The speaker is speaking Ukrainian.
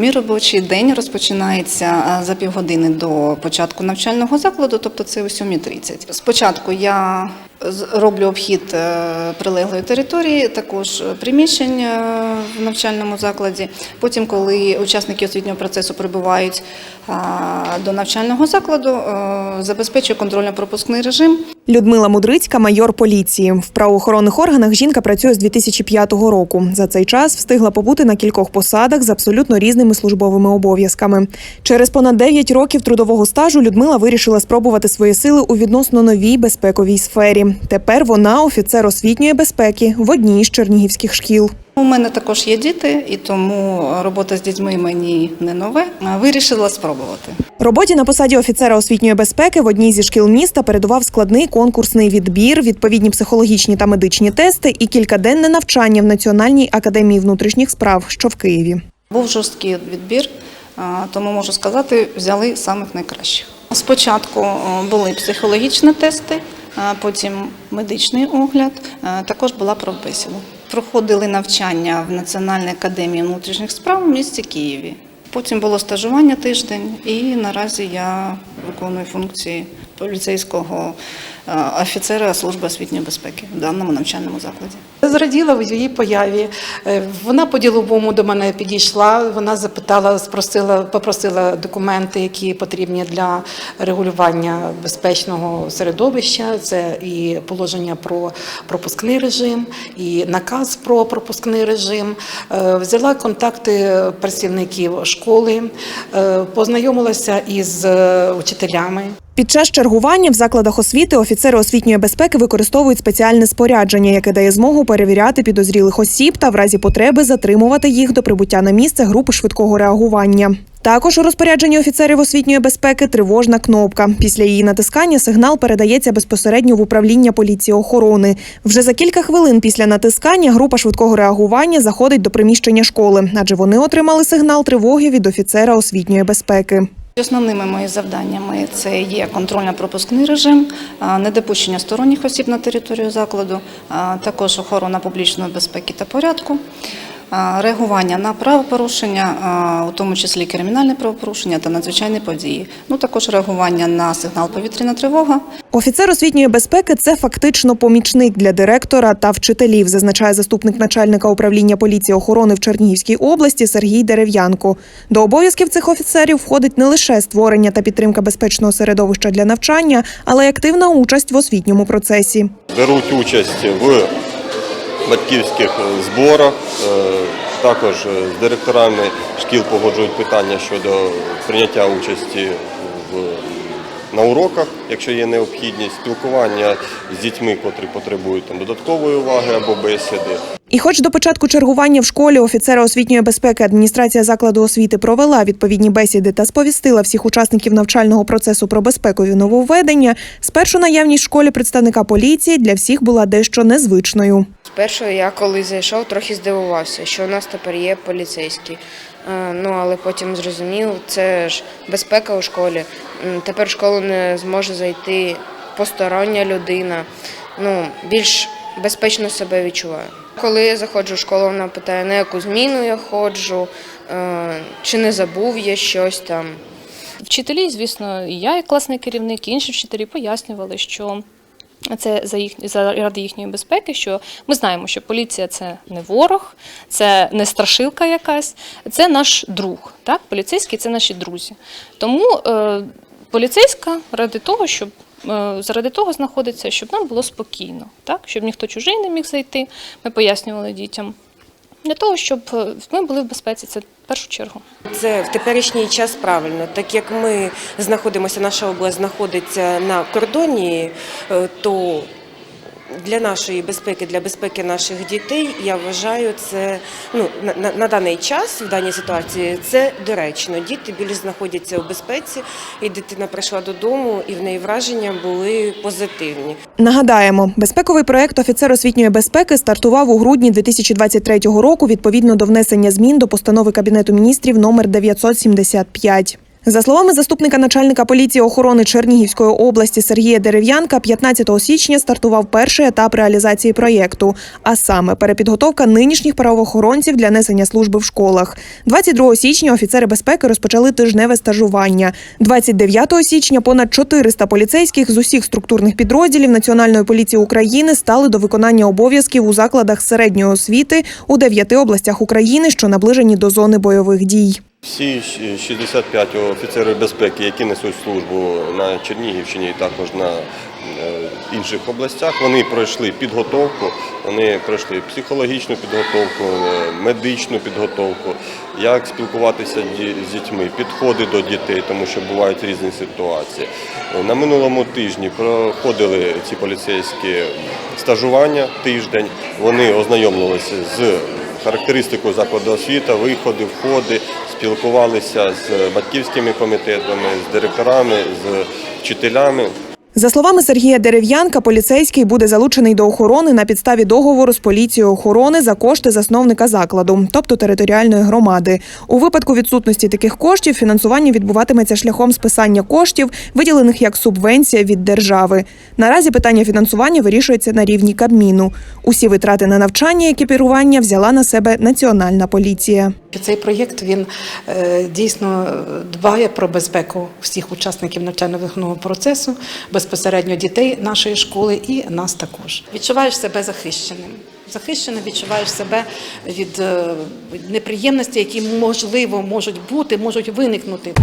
Мій робочий день розпочинається е, за півгодини до початку навчального закладу, тобто це о 7.30. Спочатку я роблю обхід е, прилеглої території, також е, приміщень е, в навчальному закладі. Потім, коли учасники освітнього процесу прибувають до навчального закладу, забезпечую контрольно-пропускний режим. Людмила Мудрицька, майор поліції. В правоохоронних органах жінка працює з 2005 року. За цей час встигла побути на кількох посадах з абсолютно різними службовими обов'язками. Через понад 9 років трудового стажу Людмила вирішила спробувати свої сили у відносно новій безпековій сфері. Тепер вона офіцер освітньої безпеки в одній з чернігівських шкіл. У мене також є діти, і тому робота з дітьми мені не нове. Вирішила спробувати. Роботі на посаді офіцера освітньої безпеки в одній зі шкіл міста передував складний конкурсний відбір, відповідні психологічні та медичні тести і кількаденне навчання в Національній академії внутрішніх справ, що в Києві. Був жорсткий відбір, тому можу сказати, взяли самих найкращих. Спочатку були психологічні тести, потім медичний огляд, також була профбесіда. Проходили навчання в Національній академії внутрішніх справ в місті Києві. Потім було стажування тиждень, і наразі я виконую функції поліцейського е, офіцера служби освітньої безпеки в даному навчальному закладі. Зраділа в її появі. Е, Вона по-діловому до мене підійшла. Вона запитала, спросила, попросила документи, які потрібні для регулювання безпечного середовища. Це і положення про пропускний режим, і наказ про пропускний режим. Е, Взяла контакти працівників школи, познайомилася із учителями. Під час чергування в закладах освіти офіцери освітньої безпеки використовують спеціальне спорядження, яке дає змогу перевіряти підозрілих осіб та в разі потреби затримувати їх до прибуття на місце групи швидкого реагування. Також у розпорядженні офіцерів освітньої безпеки тривожна кнопка. Після її натискання сигнал передається безпосередньо в управління поліції охорони. Вже за кілька хвилин після натискання група швидкого реагування заходить до приміщення школи, адже вони отримали сигнал тривоги від офіцера освітньої безпеки. Основними моїми завданнями це є контрольно-пропускний режим, недопущення сторонніх осіб на територію закладу, також охорона публічної безпеки та порядку, реагування на правопорушення, у тому числі кримінальне правопорушення та надзвичайні події. Ну також реагування на сигнал повітряна тривога. Офіцер освітньої безпеки це фактично помічник для директора та вчителів, зазначає заступник начальника управління поліції охорони в Чернігівській області Сергій Дерев'янко. До обов'язків цих офіцерів входить не лише створення та підтримка безпечного середовища для навчання, але й активна участь в освітньому процесі. беруть участь в батьківських зборах. Е, Також е, з директорами шкіл погоджують питання щодо прийняття участі в, на уроках, якщо є необхідність, спілкування з дітьми, котрі потребують там, додаткової уваги або бесіди. І хоч до початку чергування в школі офіцера освітньої безпеки адміністрація закладу освіти провела відповідні бесіди та сповістила всіх учасників навчального процесу про безпекові нововведення, спершу наявність в школі представника поліції для всіх була дещо незвичною. Спершу я коли зайшов, трохи здивувався, що у нас тепер є поліцейські. Е, Ну але потім зрозумів, це ж безпека у школі. Тепер в школу не зможе зайти постороння людина. Ну більш безпечно себе відчуваю. Коли я заходжу в школу, вона питає, на яку зміну я ходжу, е, чи не забув я щось там. Вчителі, звісно, і я, як класний керівник, і інші вчителі пояснювали, що це за їх за ради їхньої безпеки, що ми знаємо, що поліція це не ворог, це не страшилка якась, це наш друг. Так, поліцейські це наші друзі. Тому е, поліцейська ради того, щоб е, заради того знаходиться, щоб нам було спокійно, так, щоб ніхто чужий не міг зайти. Ми пояснювали дітям. Для того, щоб е, ми були в безпеці, це першу чергу. Це в теперішній час правильно, так як ми знаходимося, наша область знаходиться на кордоні, е, то для нашої безпеки, для безпеки наших дітей, я вважаю, це ну на, на, даний час, в даній ситуації, це доречно. Діти більш знаходяться у безпеці, і дитина прийшла додому, і в неї враження були позитивні. Нагадаємо, безпековий проект офіцер освітньої безпеки стартував у грудні 2023 року відповідно до внесення змін до постанови Кабінету міністрів номер 975. За словами заступника начальника поліції охорони Чернігівської області Сергія Дерев'янка, 15 січня стартував перший етап реалізації проєкту, а саме перепідготовка нинішніх правоохоронців для несення служби в школах. 22 січня офіцери безпеки розпочали тижневе стажування. 29 січня понад 400 поліцейських з усіх структурних підрозділів Національної поліції України стали до виконання обов'язків у закладах середньої освіти у дев'яти областях України, що наближені до зони бойових дій. Всі 65 офіцерів безпеки, які несуть службу на Чернігівщині і також на е, інших областях, вони пройшли підготовку, вони пройшли психологічну підготовку, е, медичну підготовку, як спілкуватися з дітьми, підходи до дітей, тому що бувають різні ситуації. На минулому тижні проходили ці поліцейські стажування тиждень. Вони ознайомилися з характеристикою закладу освіти, виходи, входи, спілкувалися з батьківськими комітетами, з директорами, з вчителями. За словами Сергія Дерев'янка, поліцейський буде залучений до охорони на підставі договору з поліцією охорони за кошти засновника закладу, тобто територіальної громади. У випадку відсутності таких коштів фінансування відбуватиметься шляхом списання коштів, виділених як субвенція від держави. Наразі питання фінансування вирішується на рівні Кабміну. Усі витрати на навчання і екіпірування взяла на себе національна поліція. Цей проєкт він е, дійсно дбає про безпеку всіх учасників навчально-виховного процесу, безпосередньо дітей нашої школи і нас також. Відчуваєш себе захищеним. Захищеним відчуваєш себе від е, неприємностей, які можливо можуть бути, можуть виникнути.